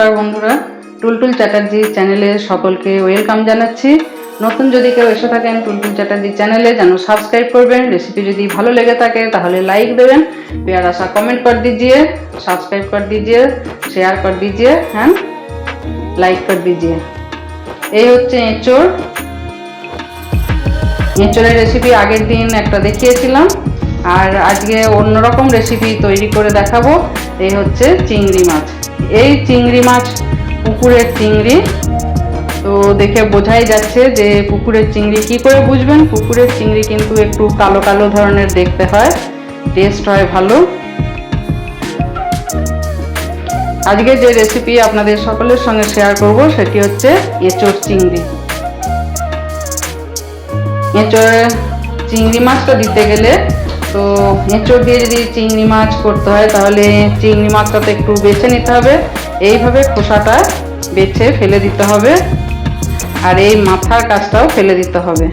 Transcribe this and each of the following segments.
নমস্কার বন্ধুরা টুলটুল চ্যাটার্জি চ্যানেলে সকলকে ওয়েলকাম জানাচ্ছি নতুন যদি কেউ এসে থাকেন টুলটুল চ্যাটার্জি চ্যানেলে যেন সাবস্ক্রাইব করবেন রেসিপি যদি ভালো লেগে থাকে তাহলে লাইক দেবেন प्यारा सा कमेंट कर दीजिए सब्सक्राइब कर दीजिए शेयर कर दीजिए हैं লাইক कर दीजिए এই হচ্ছে এঁচড় এঁচড়ের রেসিপি আগের দিন একটা দেখিয়েছিলাম আর আজকে অন্যরকম রেসিপি তৈরি করে দেখাবো এই হচ্ছে চিংড়ি মাছ। এই চিংড়ি মাছ, পুকুরের চিংড়ি, তো দেখে বোঝাই যাচ্ছে যে পুকুরের চিংড়ি কি করে বুঝবেন? পুকুরের চিংড়ি কিন্তু একটু কালো কালো ধরনের দেখতে হয় টেস্ট হয় ভালো। আজকে যে রেসিপি আপনাদের সকলের সঙ্গে শেয়ার করব সেটি হচ্ছে এঁচড় চিংড়ি। এঁচড় চিংড়ি মাছটা দিতে গেলে তো এঁচড় দিয়ে যদি চিংড়ি মাছ করতে হয়, তাহলে চিংড়ি মাছটা তো একটু বেছে নিতে হবে। এইভাবে খোসাটা বেছে ফেলে দিতে হবে আর এই মাথার কাজটাও ফেলে দিতে হবে।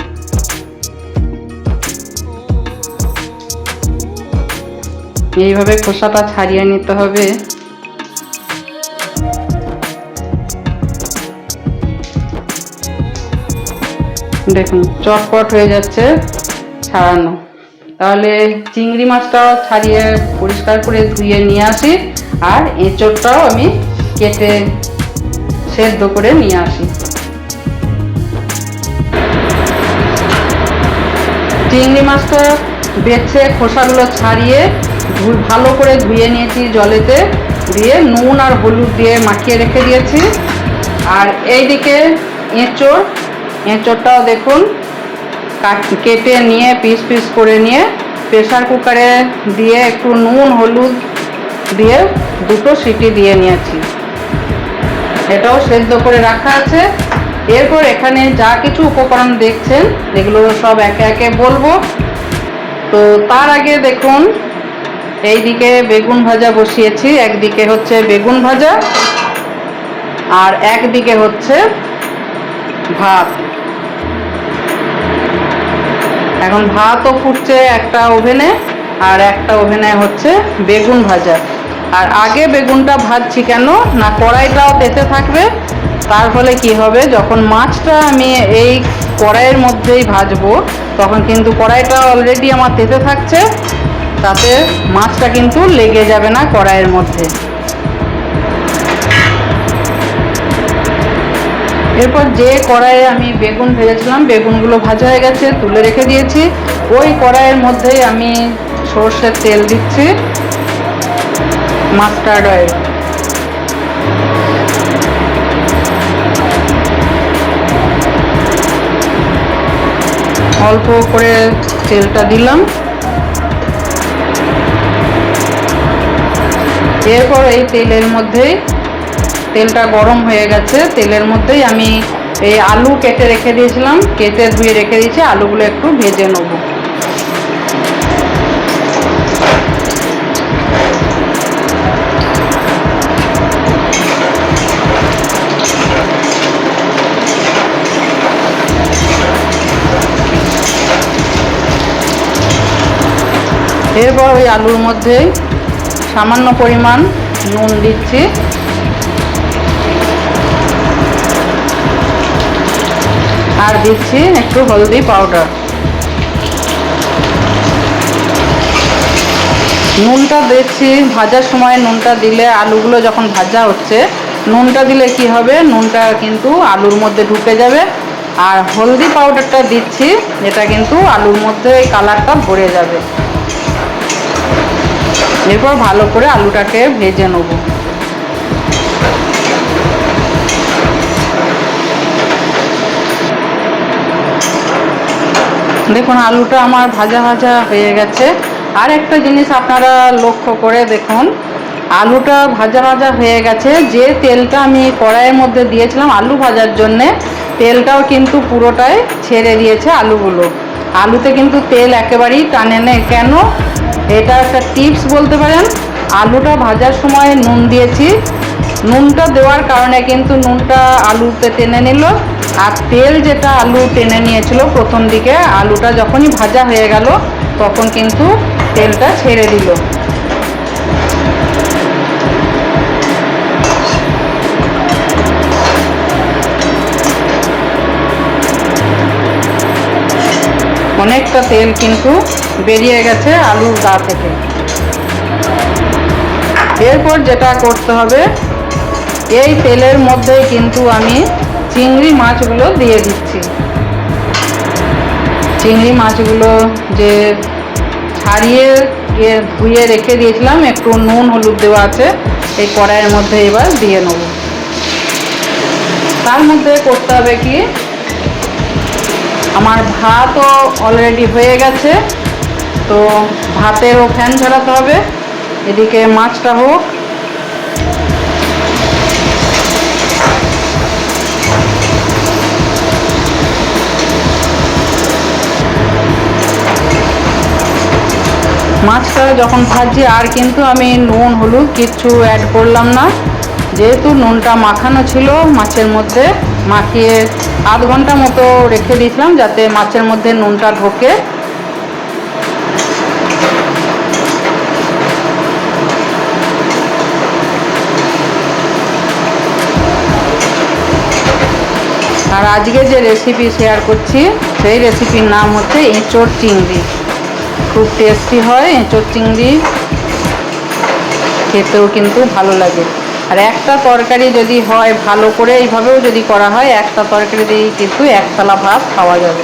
এইভাবে খোসাটা ছাড়িয়ে নিতে হবে। দেখুন, চটপট হয়ে যাচ্ছে ছাড়ানো। তাহলে চিংড়ি মাছটাও ছাড়িয়ে পরিষ্কার করে ধুয়ে নিয়ে আসি, আর এঁচড়টাও আমি কেটে সেদ্ধ করে নিয়ে আসি। চিংড়ি মাছটা বেছে খোসাগুলো ছাড়িয়ে ভালো করে ধুয়ে নিয়েছি জলেতে, দিয়ে নুন আর হলুদ দিয়ে মাখিয়ে রেখে দিয়েছি। আর এইদিকে এঁচড়, এঁচড়টাও দেখুন কাট- নিয়ে, পিস পিস করে নিয়ে প্রেসার কুকারে দিয়ে একটু নুন, হলুদ দিয়ে দুটো সিটি দিয়ে নিয়েছি। এটাও সেদ্ধ করে রাখা আছে। এরপর এখানে যা কিছু উপকরণ দেখছেন, এগুলো সব একে একে বলব। তো তার আগে দেখুন, এইদিকে বেগুন ভাজা বসিয়েছি। একদিকে হচ্ছে বেগুন ভাজা, আর একদিকে হচ্ছে ভাত। এখন ভাতও ফুটছে একটা ওভেনে, আর একটা ওভেনে হচ্ছে বেগুন ভাজা। আর আগে বেগুনটা ভাজছি কেন? না কড়াইটাও তেতে থাকবে, তার ফলে কি হবে? যখন মাছটা আমি এই কড়াইয়ের মধ্যেই ভাজবো, তখন কিন্তু কড়াইটা অলরেডি আমার তেতে থাকছে, তাতে মাছটা কিন্তু লেগে যাবে না কড়াইয়ের মধ্যে। এরপর যে কড়াইয়ে আমি বেগুন ভেজেছিলাম, বেগুনগুলো ভাজা হয়ে গেছে, তুলে রেখে দিয়েছি। ওই কড়াইয়ের মধ্যেই আমি সর্ষের তেল দিচ্ছি, মাস্টার্ড অয়েল। অল্প করে তেলটা দিলাম। এরপর এই তেলের মধ্যেই তেলটা গরম হয়ে গেছে, তেলের মধ্যেই আমি এই আলু কেটে রেখে দিয়েছিলাম, কেটে ধুয়ে রেখে দিয়েছি, আলুগুলো একটু ভেজে নেব। এরপর ওই আলুর মধ্যে সামান্য পরিমাণ নুন দিচ্ছি। আর দিচ্ছি একটু হলদি পাউডার। নুনটা দিচ্ছি, ভাজার সময় নুনটা দিলে আলুগুলো যখন ভাজা হচ্ছে, নুনটা দিলে কি হবে? নুনটা কিন্তু আলুর মধ্যে ঢুকে যাবে। আর হলদি পাউডারটা দিচ্ছি, এটা কিন্তু আলুর মধ্যে এই কালারটা ভরে যাবে। এরপর ভালো করে আলুটাকে ভেজে নেব। দেখুন, আলুটা আমার ভাজা ভাজা হয়ে গেছে। আর একটা জিনিস আপনারা লক্ষ্য করে দেখুন, আলুটা ভাজা ভাজা হয়ে গেছে। যে তেলটা আমি কড়াইয়ের মধ্যে দিয়েছিলাম আলু ভাজার জন্যে, তেলটাও কিন্তু পুরোটাই ছেড়ে দিয়েছে আলুগুলো। আলুতে কিন্তু তেল একেবারেই টানে নেই কেন? এটা একটা টিপস বলতে পারেন, আলুটা ভাজার সময় নুন দিয়েছি নুনটা দেওয়ার কারণে কিন্তু নুনটা আলুতে টেনে নিল। আর তেল যেটা আলু টেনে নিয়েছিল প্রথম দিকে, আলুটা যখনই ভাজা হয়ে গেল, তখন কিন্তু তেলটা ছেড়ে দিল। অনেকটা তেল কিন্তু বেরিয়ে গেছে আলুর গা থেকে। এরপর যেটা করতে হবে এই তেলের মধ্যে কিন্তু আমি চিংড়ি মাছগুলো দিয়ে দিচ্ছি। চিংড়ি মাছগুলো যে ছাড়িয়ে ইয়ে ধুয়ে রেখে দিয়েছিলাম, একটু নুন, হলুদ দেওয়া আছে, এই কড়াইয়ের মধ্যে এবার দিয়ে নেব। তার মধ্যে করতে হবে কি, আমার ভাতও অলরেডি হয়ে গেছে, তো ভাতেরও ফ্যান ঝরাতে হবে, এদিকে মাছটা হোক মাছটা যখন ভাজছি আর কিন্তু আমি নুন, হলুদ কিচ্ছু অ্যাড করলাম না। যেহেতু নুনটা মাখানো ছিল, মাছের মধ্যে মাখিয়ে আধ ঘণ্টা মতো রেখে দিয়েছিলাম যাতে মাছের মধ্যে নুনটা ঢোকে। আর আজকে যে রেসিপি শেয়ার করছি, সেই রেসিপির নাম হচ্ছে এঁচোড় চিংড়ি। খুব টেস্টি হয়, এঁচোড় চিংড়ি। খেতেও কিন্তু ভালো লাগে। আর একটা তরকারি যদি হয় ভালো করে এইভাবেও যদি করা হয়, একটা তরকারি দিয়েই কিন্তু একতলা ভাত খাওয়া যাবে।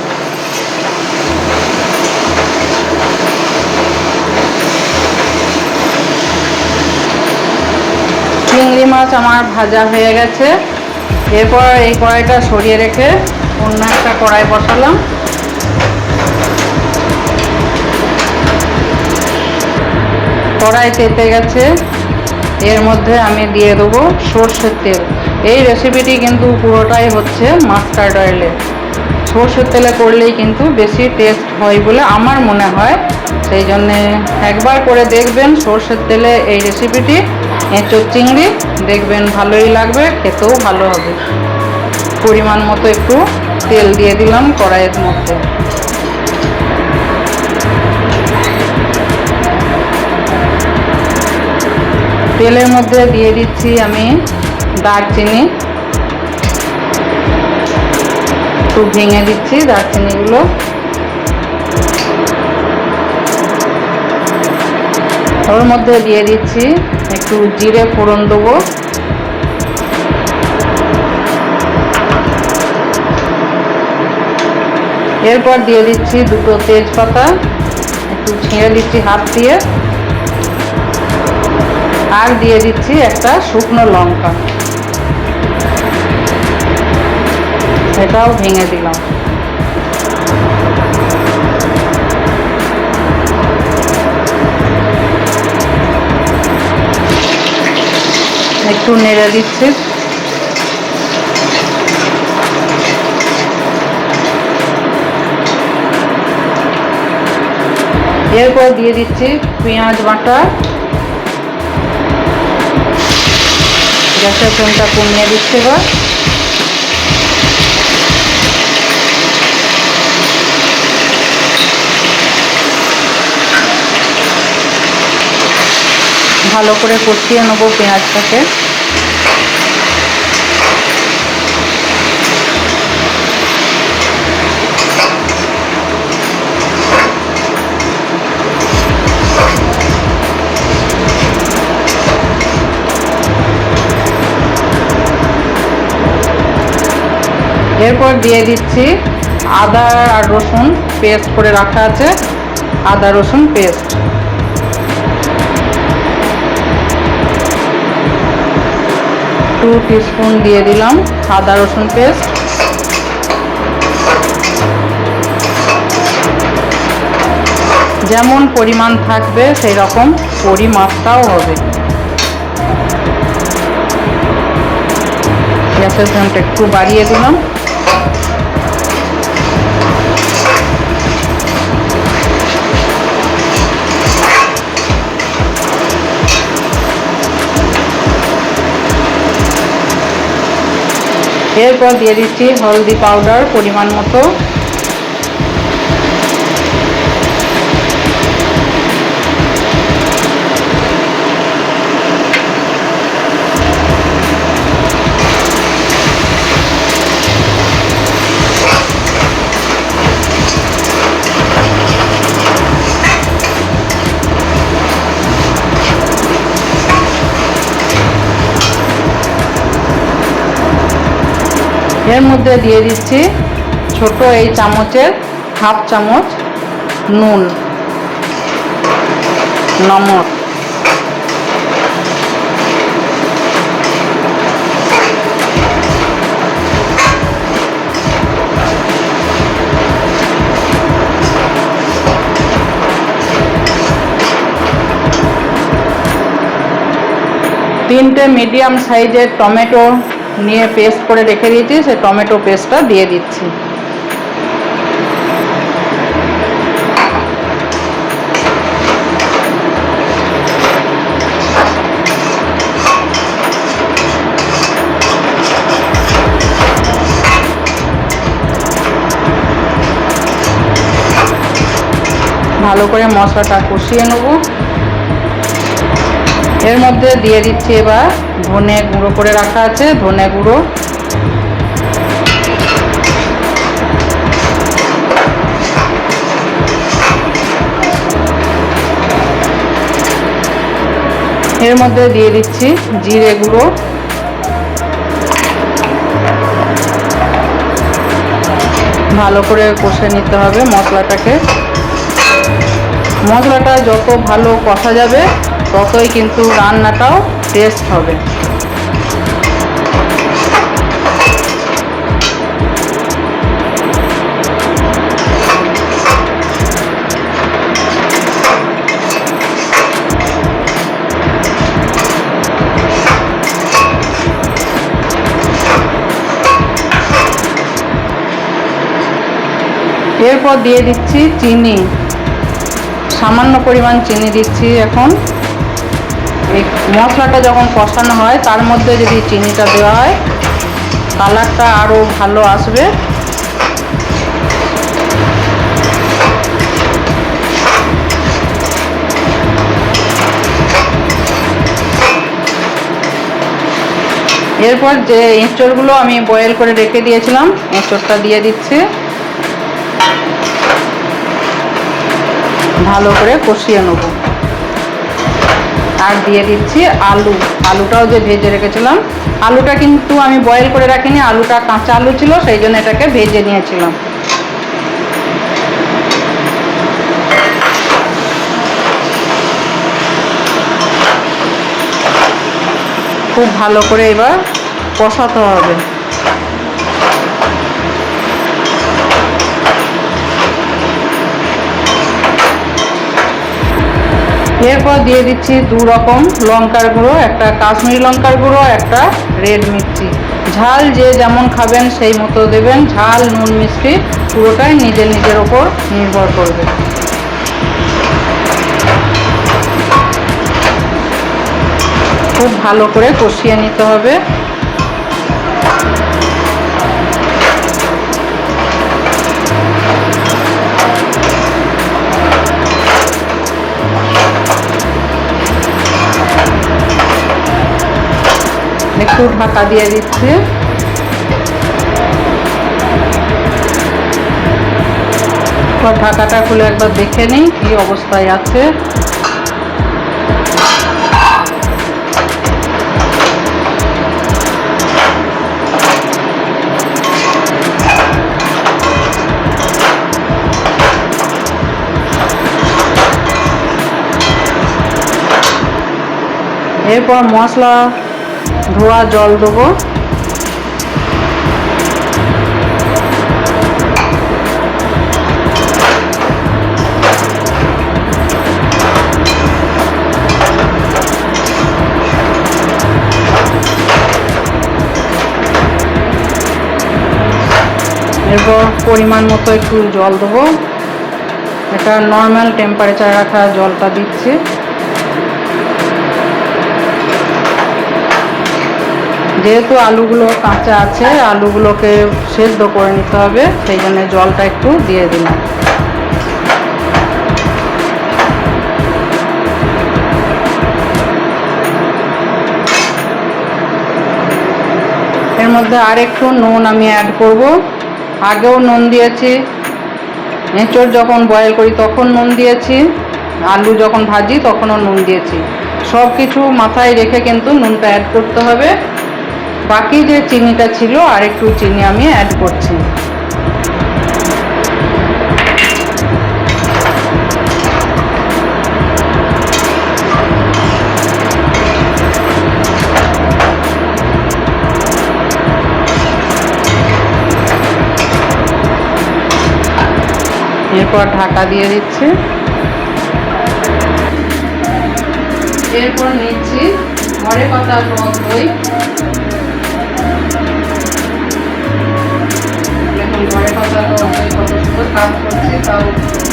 চিংড়ি মাছ আমার ভাজা হয়ে গেছে। এরপর এই কড়াইটা সরিয়ে রেখে অন্য একটা কড়াই বসালাম। কড়াই তেতে গেছে। এর মধ্যে আমি দিয়ে দেবো সর্ষের তেল। এই রেসিপিটি কিন্তু পুরোটাই হচ্ছে মাস্টার্ড অয়েলে সর্ষের তেলে করলেই কিন্তু বেশি টেস্ট হয় বলে আমার মনে হয়। সেই জন্যে একবার করে দেখবেন সর্ষের তেলে এই রেসিপিটি এঁচোর চিংড়ি, দেখবেন ভালোই লাগবে, খেতেও ভালো হবে। পরিমাণ মতো একটু তেল দিয়ে দিলাম কড়াইয়ের মধ্যে। তেলের মধ্যে দিয়ে দিচ্ছি আমি দারচিনি। একটু ভেঙে দিচ্ছি দারচিনিগুলো। ওর মধ্যে দিয়ে দিচ্ছি একটু জিরে ফোড়ন দেবো। এরপর দিয়ে দিচ্ছি দুটো তেজপাতা, একটু ছিঁড়ে দিচ্ছি হাত দিয়ে। আর দিয়ে দিচ্ছি একটা শুকনো লঙ্কা। এটাও ভেঙে দিলাম। একটু নেড়ে দিচ্ছি। এরপর দিয়ে দিচ্ছি পেঁয়াজ বাটা। গ্যাসের ফ্লেমটা কমিয়ে দিচ্ছে এবার। ভালো করে কষিয়ে নেব পেঁয়াজটাকে। এরপর দিয়ে দিচ্ছি আদা আর রসুন পেস্ট করে রাখা আছে, আদা রসুন পেস্ট। টু টিস্পুন দিয়ে দিলাম আদা রসুন পেস্ট। যেমন পরিমাণ থাকবে সেই রকম পরিমাপটাও হবে। গ্যাসের ফ্লেমটা একটু বাড়িয়ে দিলাম। এরপর দিয়ে দিচ্ছি হলদি পাউডার পরিমাণ মতো। এর মধ্যে দিয়ে দিচ্ছি ছোট এই চামচের হাফ চামচ নুন নমক তিনটে মিডিয়াম সাইজের টমেটো নিয়ে পেস্ট করে রেখে দিয়েছি, সে টমেটো পেস্টটা দিয়ে দিচ্ছি। ভালো করে মশলাটা কষিয়ে নেব। এর মধ্যে দিয়ে দিচ্ছি এবার ধনে গুঁড়ো করে রাখা আছে, ধনে গুঁড়ো। এর মধ্যে দিয়ে দিচ্ছি জিরে গুঁড়ো। ভালো করে কষে নিতে হবে মশলাটাকে। মশলাটা যত ভালো কষা যাবে, ততই কিন্তু রান্নাটাও টেস্ট হবে। এরপর দিয়ে দিচ্ছি চিনি। সামান্য পরিমাণ চিনি দিচ্ছি এখন। এই মশলাটা যখন কষানো হয়, তার মধ্যে যদি চিনিটা দেওয়া হয়, কালারটা আরও ভালো আসবে। এরপর যে এঁচড়গুলো আমি বয়েল করে রেখে দিয়েছিলাম এঁচড়টা দিয়ে দিচ্ছি। ভালো করে কষিয়ে নেব। আর দিয়ে দিচ্ছি আলু। আলুটাও যে ভেজে রেখেছিলাম, আলুটা কিন্তু আমি বয়েল করে রাখিনি, আলুটা কাঁচা আলু ছিল, সেই জন্য এটাকে ভেজে নিয়েছিলাম। খুব ভালো করে এবার কষাতে হবে। এরপর দিয়ে দিচ্ছি দু রকম লঙ্কার গুঁড়ো, একটা কাশ্মীরি লঙ্কার গুঁড়ো, একটা রেড মিষ্টি। ঝাল যে যেমন খাবেন সেই মতো দেবেন। ঝাল, নুন, মিষ্টি পুরোটাই নিজের নিজের ওপর নির্ভর করবে। খুব ভালো করে কষিয়ে নিতে হবে। একটু ঢাকা দিয়ে দিচ্ছি। ঢাকাটা খুলে একবার দেখে নিই কি অবস্থায় আছে। এরপর মশলা ধোয়া জল দেবো। এরপর পরিমাণ মতো একটু জল দেবো। এটা নর্মাল টেম্পারেচার রাখা জলটা দিচ্ছি। যেহেতু আলুগুলো কাঁচা আছে, আলুগুলোকে সেদ্ধ করে নিতে হবে, সেই জন্য জলটা একটু দিয়ে দিলাম। এর মধ্যে আর একটু নুন আমি অ্যাড করব। আগেও নুন দিয়েছি। এঁচড় যখন বয়েল করি তখন নুন দিয়েছি। আলু যখন ভাজি তখনও নুন দিয়েছি। সব কিছু মাথায় রেখে কিন্তু নুনটা অ্যাড করতে হবে। বাকি যে চিনিটা ছিল আর একটু চিনি আমি অ্যাড করছি। এরপর ঢাকা দিয়ে দিচ্ছি। এরপর নিচ্ছি ঘরে পাতা টক দই পাতা টক দই কাজ করছি তাও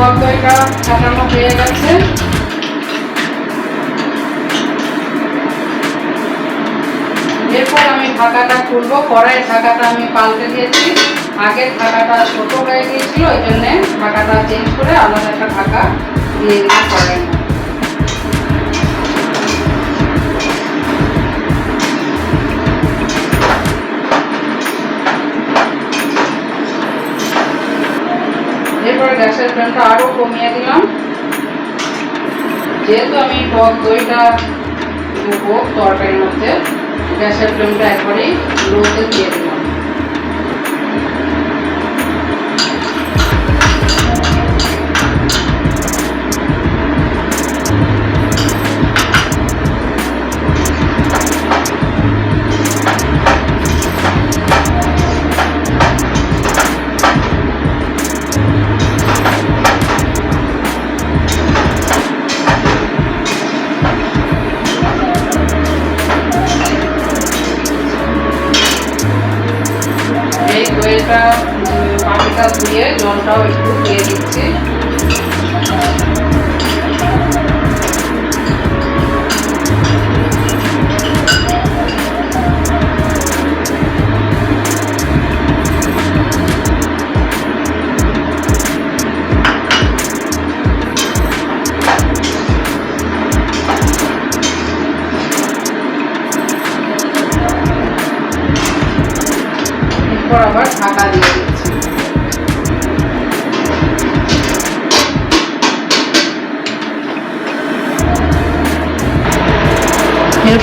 টক দইটা কাটানো হয়ে গেছে। এরপর আমি ঢাকাটা খুলবো। কড়াইয়ের ঢাকাটা আমি পাল্টে দিয়েছি। আগের ঢাকাটা ছোট হয়ে গিয়েছিল, ওই জন্যে ঢাকাটা চেঞ্জ করে আলাদা একটা ঢাকা দিয়ে দিলাম কড়াইয়ের এরপরে গ্যাসের ফ্লেমটা আরও কমিয়ে দিলাম। যেহেতু আমি টক দইটা দেবো তরকারির মধ্যে, গ্যাসের ফ্লেমটা একবারেই লোতে দিয়ে দিলাম।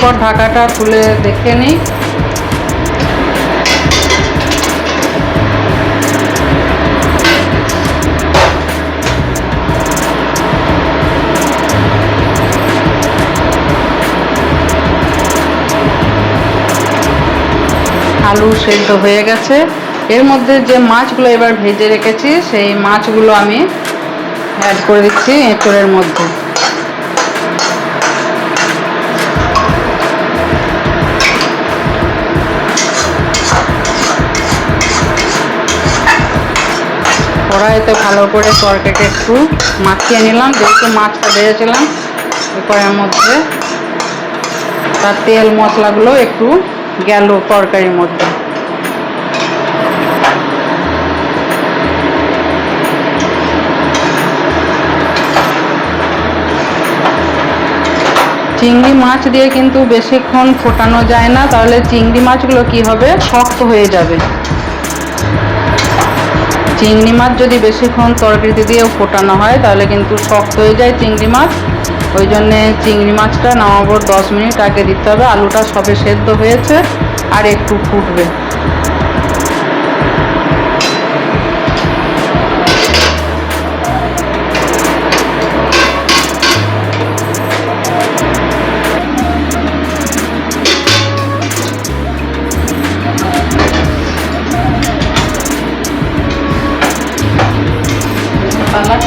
এরপর ঢাকাটা খুলে দেখে নিই। আলু সেদ্ধ হয়ে গেছে। এর মধ্যে যে মাছগুলো এবার ভেজে রেখেছি, সেই মাছগুলো আমি অ্যাড করে দিচ্ছি এঁচড়ের মধ্যে। কড়াইতে ভালো করে তরকারিটা একটু মাখিয়ে নিলাম, যেহেতু মাছটা ভেজেছিলাম এর মধ্যে। তার তেল মশলাগুলো একটু গেল তরকারির মধ্যে। চিংড়ি মাছ দিয়ে কিন্তু বেশিক্ষণ ফোটানো যায় না, তাহলে চিংড়ি মাছগুলো কি হবে? শক্ত হয়ে যাবে। চিংড়ি মাছ যদি বেশিক্ষণ তরকারিতে দিয়ে ফোটানো হয়, তাহলে কিন্তু শক্ত হয়ে যায় চিংড়ি মাছ। ওই জন্যে চিংড়ি মাছটা নামাবো দশ মিনিট, আগে দিতে হবে। আলুটা সবে সেদ্ধ হয়েছে আর একটু ফুটবে। কালারটা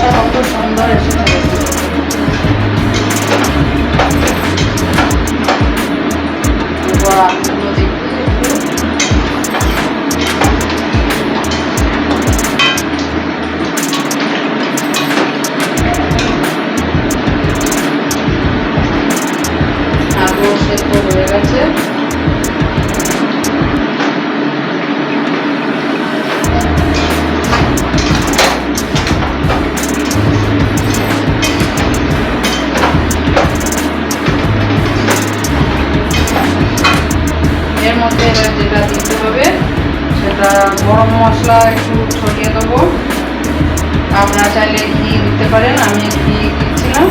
আমি ঘি দিচ্ছিলাম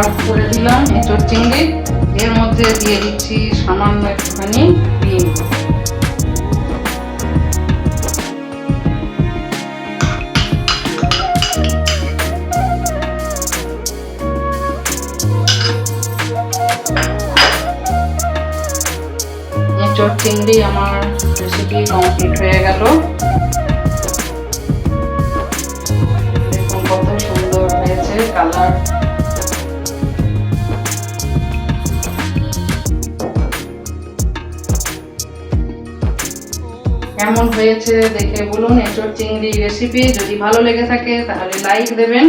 সার্ভ করে দিলাম এঁচড় চিংড়ি। এর মধ্যে দিয়ে দিচ্ছি সামান্য একটুখানি ডিম। এঁচড় চিংড়ি আমার রেসিপি কমপ্লিট হয়ে গেল। কত সুন্দর হয়েছে কালার কেমন হয়েছে দেখে বলুন এঁচড় চিংড়ি রেসিপি যদি ভালো লেগে থাকে তাহলে লাইক দেবেন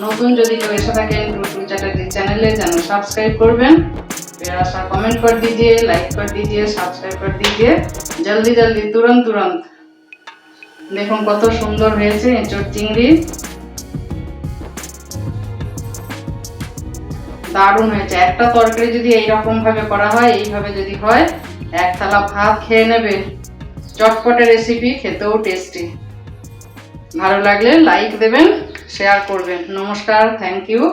নতুন যদি কেউ এসে থাকেন টুটু চ্যাটার্জি চ্যানেলে চ্যানেল सब्सक्राइब করবেন प्यारा सा कमेंट कर दीजिए लाइक कर दीजिए सब्सक्राइब कर दीजिए जल्दी जल्दी तुरंत तुरंत দেখুন কত সুন্দর হয়েছে এঁচড় চিংড়ি দারুণ হয়েছে একটা তরকারি যদি এইরকম ভাবে করা হয় এইভাবে যদি হয় এক থালা ভাত খেয়ে নেবে চটপটে রেসিপি খেতেও টেস্টি ভালো লাগলে লাইক দেবেন শেয়ার করবেন। নমস্কার থ্যাংক ইউ